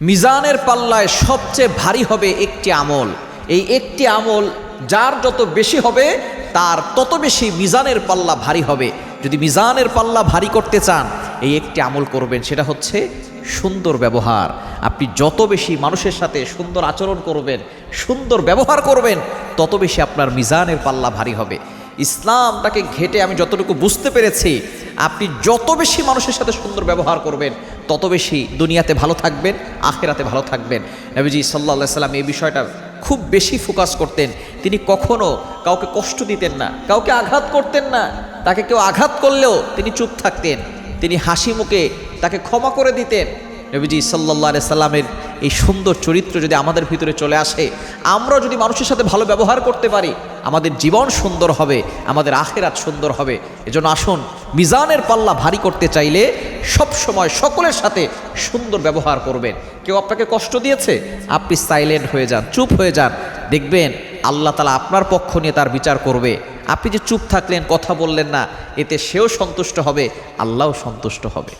মিজানের পাল্লায় সবচেয়ে ভারী হবে একটি আমল। এই একটি আমল যার যত বেশি হবে, তার তত বেশি মিজানের পাল্লা ভারী হবে। যদি মিজানের পাল্লা ভারী করতে চান, এই একটি আমল করবেন, সেটা হচ্ছে সুন্দর ব্যবহার। আপনি যত বেশি মানুষের সাথে সুন্দর আচরণ করবেন, সুন্দর ব্যবহার করবেন, তত বেশি আপনার মিজানের পাল্লা ভারী হবে। ইসলামটাকে ঘেটে আমি যতটুকু বুঝতে পেরেছি আপনি যত বেশি মানুষের সাথে সুন্দর ব্যবহার করবেন, তত বেশি দুনিয়াতে ভালো থাকবেন, আখেরাতে ভালো থাকবেন। নবীজি সাল্লা সাল্লাম এই বিষয়টা খুব বেশি ফোকাস করতেন। তিনি কখনো কাউকে কষ্ট দিতেন না, কাউকে আঘাত করতেন না। তাকে কেউ আঘাত করলেও তিনি চুপ থাকতেন। তিনি হাসি মুখে তাকে ক্ষমা করে দিতেন। নবীজি সাল্লাহ সাল্লামের এই সুন্দর চরিত্র যদি আমাদের ভিতরে চলে আসে, আমরা যদি মানুষের সাথে ভালো ব্যবহার করতে পারি, আমাদের জীবন সুন্দর হবে, আমাদের আখেরাত সুন্দর হবে। এজন্য আসুন, মিজানের পাল্লা ভারী করতে চাইলে সব সময় সকলের সাথে সুন্দর ব্যবহার করবেন। কেউ আপনাকে কষ্ট দিয়েছে? আপনি সাইলেন্ট হয়ে যান, চুপ হয়ে যান। দেখবেন আল্লাহ তালা আপনার পক্ষ নিয়ে তার বিচার করবে। আপনি যে চুপ থাকলেন, কথা বললেন না, এতে সেও সন্তুষ্ট হবে, আল্লাহও সন্তুষ্ট হবে।